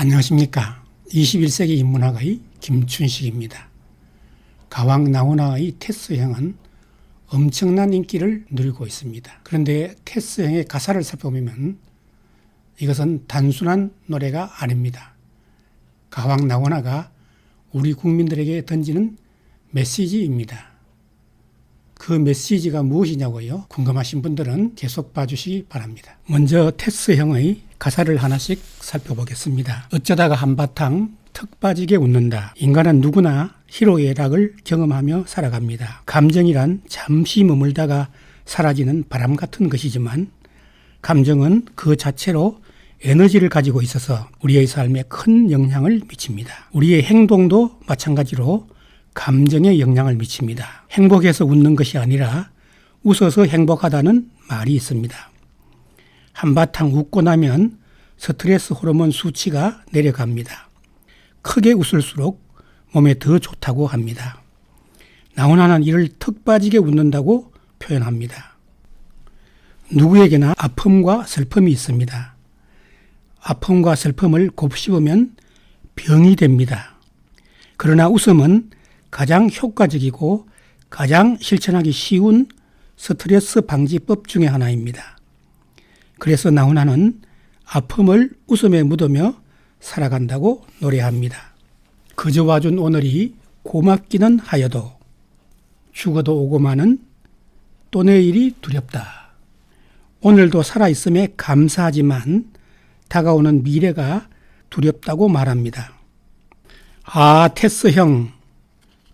안녕하십니까. 21세기 인문학의 김춘식입니다. 가왕 나훈아의 테스형은 엄청난 인기를 누리고 있습니다. 그런데 테스형의 가사를 살펴보면 이것은 단순한 노래가 아닙니다. 가왕 나훈아가 우리 국민들에게 던지는 메시지입니다. 그 메시지가 무엇이냐고요? 궁금하신 분들은 계속 봐주시기 바랍니다. 먼저 테스형의 가사를 하나씩 살펴보겠습니다. 어쩌다가 한바탕 턱 빠지게 웃는다. 인간은 누구나 희로애락을 경험하며 살아갑니다. 감정이란 잠시 머물다가 사라지는 바람 같은 것이지만 감정은 그 자체로 에너지를 가지고 있어서 우리의 삶에 큰 영향을 미칩니다. 우리의 행동도 마찬가지로 감정에 영향을 미칩니다. 행복해서 웃는 것이 아니라 웃어서 행복하다는 말이 있습니다. 한바탕 웃고 나면 스트레스 호르몬 수치가 내려갑니다. 크게 웃을수록 몸에 더 좋다고 합니다. 나훈아는 이를 턱 빠지게 웃는다고 표현합니다. 누구에게나 아픔과 슬픔이 있습니다. 아픔과 슬픔을 곱씹으면 병이 됩니다. 그러나 웃음은 가장 효과적이고 가장 실천하기 쉬운 스트레스 방지법 중의 하나입니다. 그래서 나훈아는 아픔을 웃음에 묻으며 살아간다고 노래합니다. 그저 와준 오늘이 고맙기는 하여도 죽어도 오고 마는 또 내일이 두렵다. 오늘도 살아있음에 감사하지만 다가오는 미래가 두렵다고 말합니다. 아, 테스 형.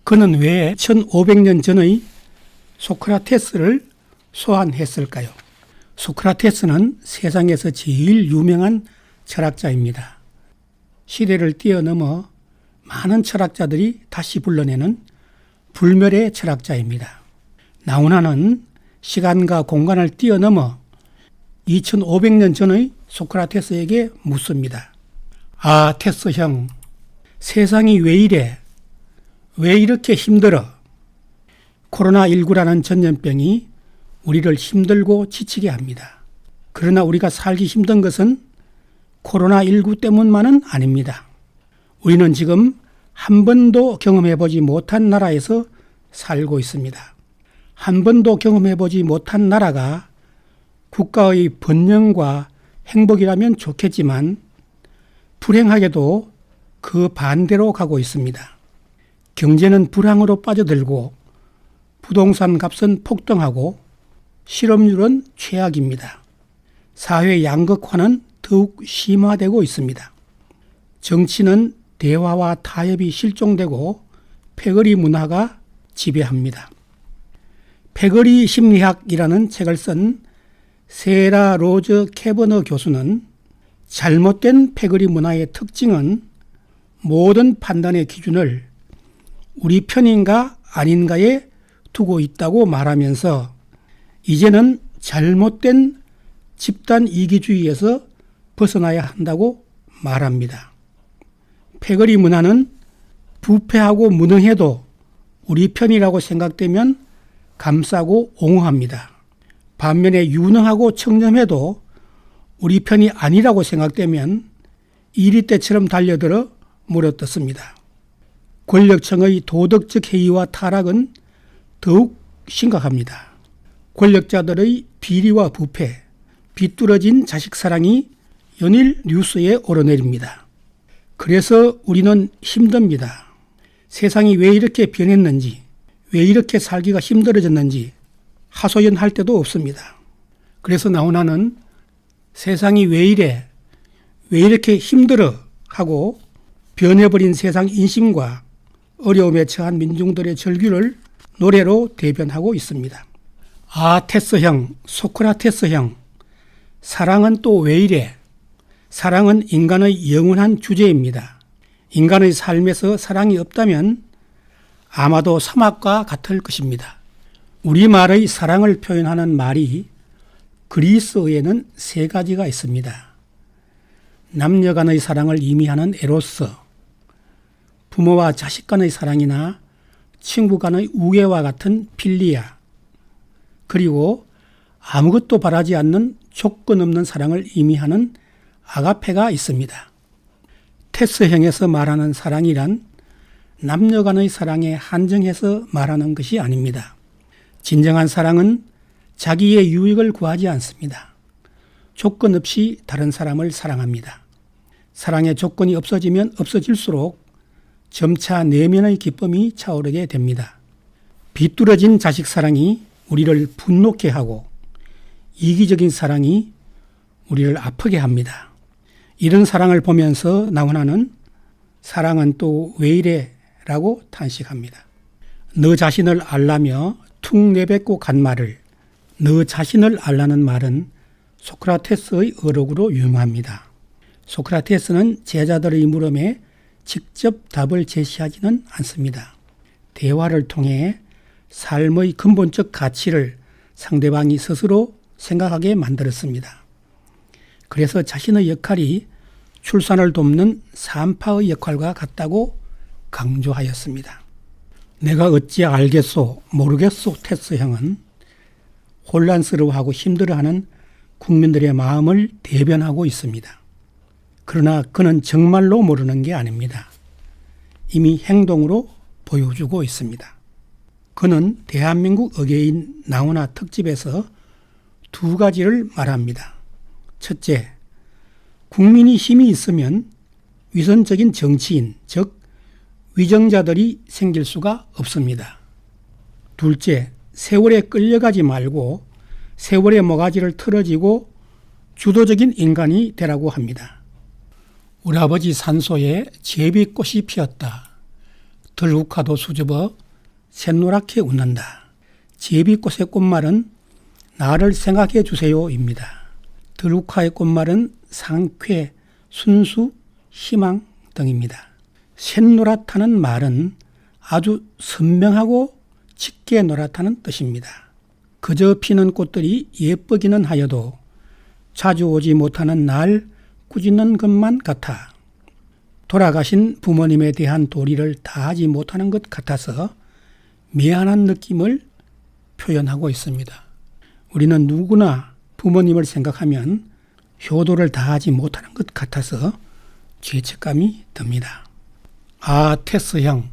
그는 왜 1500년 전의 소크라테스를 소환했을까요? 소크라테스는 세상에서 제일 유명한 철학자입니다. 시대를 뛰어넘어 많은 철학자들이 다시 불러내는 불멸의 철학자입니다. 나훈아는 시간과 공간을 뛰어넘어 2500년 전의 소크라테스에게 묻습니다. 아, 테스 형. 세상이 왜 이래? 왜 이렇게 힘들어? 코로나19라는 전염병이 우리를 힘들고 지치게 합니다. 그러나 우리가 살기 힘든 것은 코로나19 때문만은 아닙니다. 우리는 지금 한 번도 경험해보지 못한 나라에서 살고 있습니다. 한 번도 경험해보지 못한 나라가 국가의 번영과 행복이라면 좋겠지만 불행하게도 그 반대로 가고 있습니다. 경제는 불황으로 빠져들고 부동산 값은 폭등하고 실업률은 최악입니다. 사회 양극화는 더욱 심화되고 있습니다. 정치는 대화와 타협이 실종되고 패거리 문화가 지배합니다. 패거리 심리학이라는 책을 쓴 세라 로즈 캐버너 교수는 잘못된 패거리 문화의 특징은 모든 판단의 기준을 우리 편인가 아닌가에 두고 있다고 말하면서 이제는 잘못된 집단 이기주의에서 벗어나야 한다고 말합니다. 패거리 문화는 부패하고 무능해도 우리 편이라고 생각되면 감싸고 옹호합니다. 반면에 유능하고 청렴해도 우리 편이 아니라고 생각되면 이리 때처럼 달려들어 물어뜯습니다. 권력층의 도덕적 해이와 타락은 더욱 심각합니다. 권력자들의 비리와 부패, 비뚤어진 자식 사랑이 연일 뉴스에 오르내립니다. 그래서 우리는 힘듭니다. 세상이 왜 이렇게 변했는지, 왜 이렇게 살기가 힘들어졌는지 하소연할 때도 없습니다. 그래서 나훈아는 세상이 왜 이래, 왜 이렇게 힘들어 하고 변해버린 세상 인심과 어려움에 처한 민중들의 절규를 노래로 대변하고 있습니다. 아, 테스형, 소크라테스형, 사랑은 또 왜 이래? 사랑은 인간의 영원한 주제입니다. 인간의 삶에서 사랑이 없다면 아마도 사막과 같을 것입니다. 우리말의 사랑을 표현하는 말이 그리스어에는 세 가지가 있습니다. 남녀 간의 사랑을 의미하는 에로스, 부모와 자식 간의 사랑이나 친구 간의 우애와 같은 필리아, 그리고 아무것도 바라지 않는 조건 없는 사랑을 의미하는 아가페가 있습니다. 테스형에서 말하는 사랑이란 남녀 간의 사랑에 한정해서 말하는 것이 아닙니다. 진정한 사랑은 자기의 유익을 구하지 않습니다. 조건 없이 다른 사람을 사랑합니다. 사랑의 조건이 없어지면 없어질수록 점차 내면의 기쁨이 차오르게 됩니다. 비뚤어진 자식 사랑이 우리를 분노케 하고 이기적인 사랑이 우리를 아프게 합니다. 이런 사랑을 보면서 나훈아는 사랑은 또 왜 이래? 라고 탄식합니다. 너 자신을 알라며 툭 내뱉고 간 말을 너 자신을 알라는 말은 소크라테스의 어록으로 유명합니다. 소크라테스는 제자들의 물음에 직접 답을 제시하지는 않습니다. 대화를 통해 삶의 근본적 가치를 상대방이 스스로 생각하게 만들었습니다. 그래서 자신의 역할이 출산을 돕는 산파의 역할과 같다고 강조하였습니다. 내가 어찌 알겠소, 모르겠소, 테스 형은 혼란스러워하고 힘들어하는 국민들의 마음을 대변하고 있습니다. 그러나 그는 정말로 모르는 게 아닙니다. 이미 행동으로 보여주고 있습니다. 그는 대한민국 어게인 나훈아 특집에서 두 가지를 말합니다. 첫째, 국민이 힘이 있으면 위선적인 정치인, 즉 위정자들이 생길 수가 없습니다. 둘째, 세월에 끌려가지 말고 세월의 모가지를 틀어지고 주도적인 인간이 되라고 합니다. 우리 아버지 산소에 제비꽃이 피었다. 들국화도 수줍어 샛노랗게 웃는다. 제비꽃의 꽃말은 나를 생각해 주세요입니다. 들국화의 꽃말은 상쾌, 순수, 희망 등입니다. 샛노랗다는 말은 아주 선명하고 짙게 노랗다는 뜻입니다. 그저 피는 꽃들이 예쁘기는 하여도 자주 오지 못하는 날 꾸짖는 것만 같아 돌아가신 부모님에 대한 도리를 다하지 못하는 것 같아서 미안한 느낌을 표현하고 있습니다. 우리는 누구나 부모님을 생각하면 효도를 다하지 못하는 것 같아서 죄책감이 듭니다. 아, 테스 형.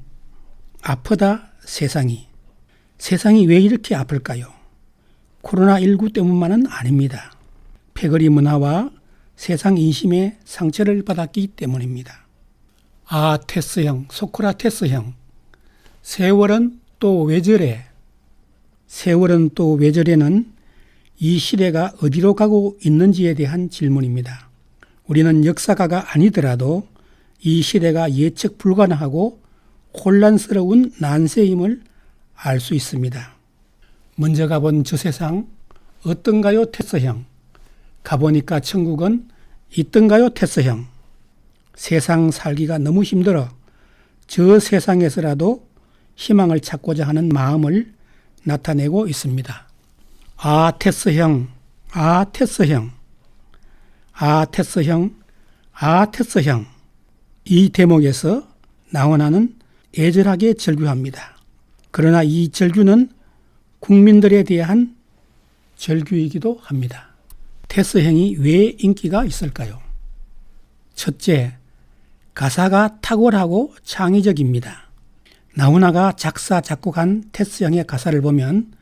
아프다, 세상이. 세상이 왜 이렇게 아플까요? 코로나19 때문만은 아닙니다. 패거리 문화와 세상 인심에 상처를 받았기 때문입니다. 아, 테스 형, 소크라테스 형. 세월은 또왜 저래? 세월은 또왜 저래는 이 시대가 어디로 가고 있는지에 대한 질문입니다. 우리는 역사가가 아니더라도 이 시대가 예측 불가능하고 혼란스러운 난세임을 알 수 있습니다. 먼저 가본 저 세상 어떤가요, 테스형? 가보니까 천국은 있던가요, 테스형? 세상 살기가 너무 힘들어 저 세상에서라도 희망을 찾고자 하는 마음을 나타내고 있습니다. 아, 테스형, 아, 테스형, 아, 테스형, 아, 테스형. 이 대목에서 나훈아는 애절하게 절규합니다. 그러나 이 절규는 국민들에 대한 절규이기도 합니다. 테스형이 왜 인기가 있을까요? 첫째, 가사가 탁월하고 창의적입니다. 나훈아가 작사, 작곡한 테스형의 가사를 보면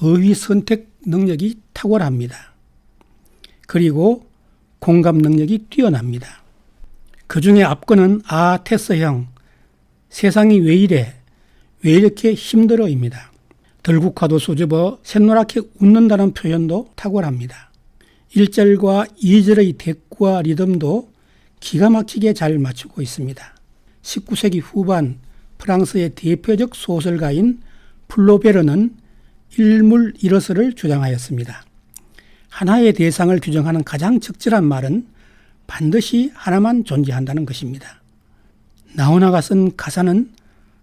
어휘 선택 능력이 탁월합니다. 그리고 공감 능력이 뛰어납니다. 그 중에 앞거는 아, 테스형. 세상이 왜 이래? 왜 이렇게 힘들어입니다. 들국화도 수줍어 샛노랗게 웃는다는 표현도 탁월합니다. 1절과 2절의 대꾸와 리듬도 기가 막히게 잘 맞추고 있습니다. 19세기 후반 프랑스의 대표적 소설가인 플로베르는 일물 일어서를 주장하였습니다. 하나의 대상을 규정하는 가장 적절한 말은 반드시 하나만 존재한다는 것입니다. 나훈아가 쓴 가사는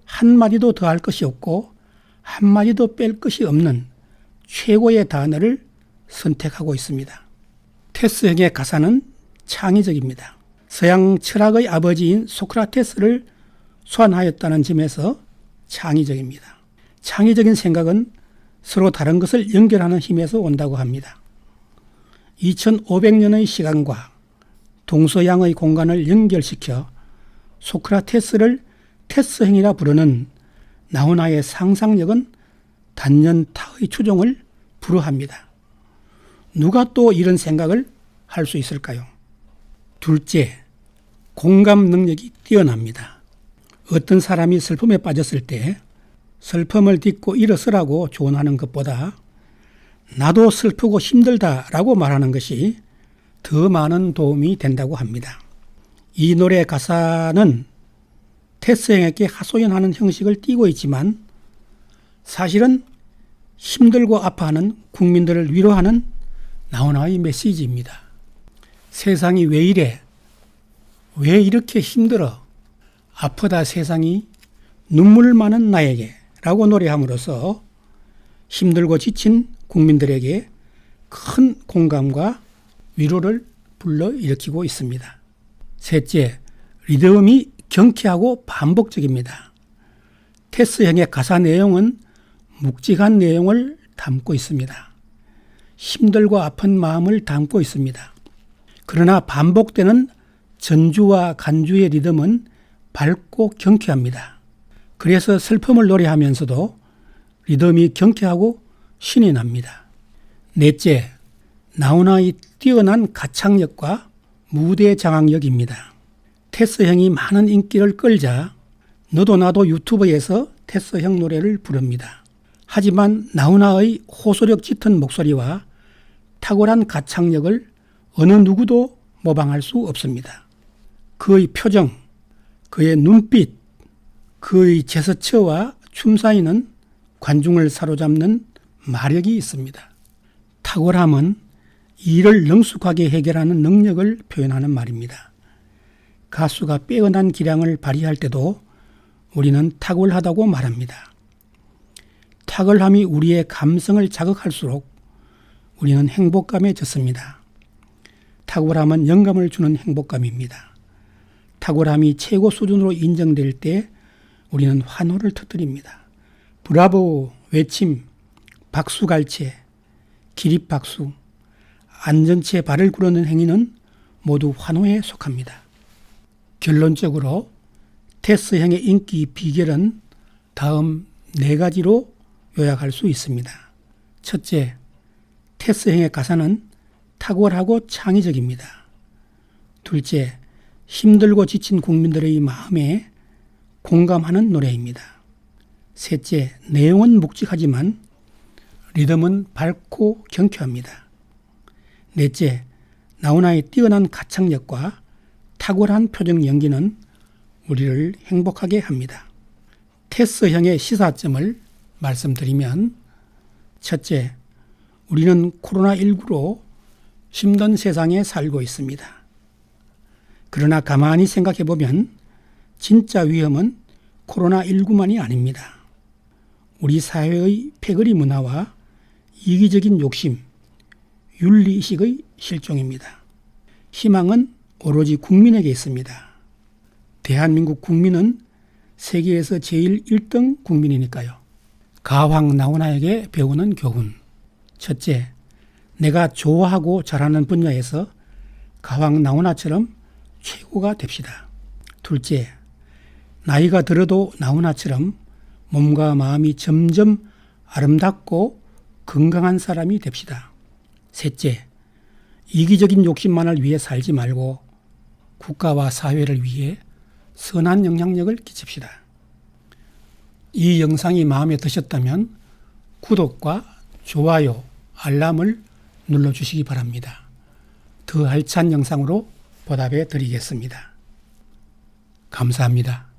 한마디도 더할 것이 없고 한마디도 뺄 것이 없는 최고의 단어를 선택하고 있습니다. 테스 형의 가사는 창의적입니다. 서양 철학의 아버지인 소크라테스를 소환하였다는 점에서 창의적입니다. 창의적인 생각은 서로 다른 것을 연결하는 힘에서 온다고 합니다. 2500년의 시간과 동서양의 공간을 연결시켜 소크라테스를 테스행이라 부르는 나훈아의 상상력은 단연 타의 추종을 불허합니다. 누가 또 이런 생각을 할 수 있을까요? 둘째, 공감 능력이 뛰어납니다. 어떤 사람이 슬픔에 빠졌을 때 슬픔을 딛고 일어서라고 조언하는 것보다 나도 슬프고 힘들다라고 말하는 것이 더 많은 도움이 된다고 합니다. 이 노래 가사는 테스형에게 하소연하는 형식을 띠고 있지만 사실은 힘들고 아파하는 국민들을 위로하는 나훈아의 메시지입니다. 세상이 왜 이래? 왜 이렇게 힘들어? 아프다 세상이 눈물 많은 나에게 라고 노래함으로써 힘들고 지친 국민들에게 큰 공감과 위로를 불러일으키고 있습니다. 셋째, 리듬이 경쾌하고 반복적입니다. 테스형의 가사 내용은 묵직한 내용을 담고 있습니다. 힘들고 아픈 마음을 담고 있습니다. 그러나 반복되는 전주와 간주의 리듬은 밝고 경쾌합니다. 그래서 슬픔을 노래하면서도 리듬이 경쾌하고 신이 납니다. 넷째, 나훈아의 뛰어난 가창력과 무대 장악력입니다. 테스 형이 많은 인기를 끌자 너도 나도 유튜브에서 테스 형 노래를 부릅니다. 하지만 나훈아의 호소력 짙은 목소리와 탁월한 가창력을 어느 누구도 모방할 수 없습니다. 그의 표정, 그의 눈빛, 그의 제스처와 춤 사이는 관중을 사로잡는 마력이 있습니다. 탁월함은 일을 능숙하게 해결하는 능력을 표현하는 말입니다. 가수가 빼어난 기량을 발휘할 때도 우리는 탁월하다고 말합니다. 탁월함이 우리의 감성을 자극할수록 우리는 행복감에 젖습니다. 탁월함은 영감을 주는 행복감입니다. 탁월함이 최고 수준으로 인정될 때 우리는 환호를 터뜨립니다. 브라보 외침, 박수갈채, 기립박수, 안전체 발을 구르는 행위는 모두 환호에 속합니다. 결론적으로 테스형의 인기 비결은 다음 네 가지로 요약할 수 있습니다. 첫째, 테스형의 가사는 탁월하고 창의적입니다. 둘째, 힘들고 지친 국민들의 마음에 공감하는 노래입니다. 셋째, 내용은 묵직하지만 리듬은 밝고 경쾌합니다. 넷째, 나훈아의 뛰어난 가창력과 탁월한 표정 연기는 우리를 행복하게 합니다. 테스형의 시사점을 말씀드리면 첫째, 우리는 코로나19로 힘든 세상에 살고 있습니다. 그러나 가만히 생각해 보면 진짜 위험은 코로나19만이 아닙니다. 우리 사회의 패거리 문화와 이기적인 욕심, 윤리의식의 실종입니다. 희망은 오로지 국민에게 있습니다. 대한민국 국민은 세계에서 제일 1등 국민이니까요. 가왕 나훈아에게 배우는 교훈. 첫째, 내가 좋아하고 잘하는 분야에서 가왕 나훈아처럼 최고가 됩시다. 둘째, 나이가 들어도 나훈아처럼 몸과 마음이 점점 아름답고 건강한 사람이 됩시다. 셋째, 이기적인 욕심만을 위해 살지 말고 국가와 사회를 위해 선한 영향력을 끼칩시다. 이 영상이 마음에 드셨다면 구독과 좋아요, 알람을 눌러주시기 바랍니다. 더 알찬 영상으로 보답해 드리겠습니다. 감사합니다.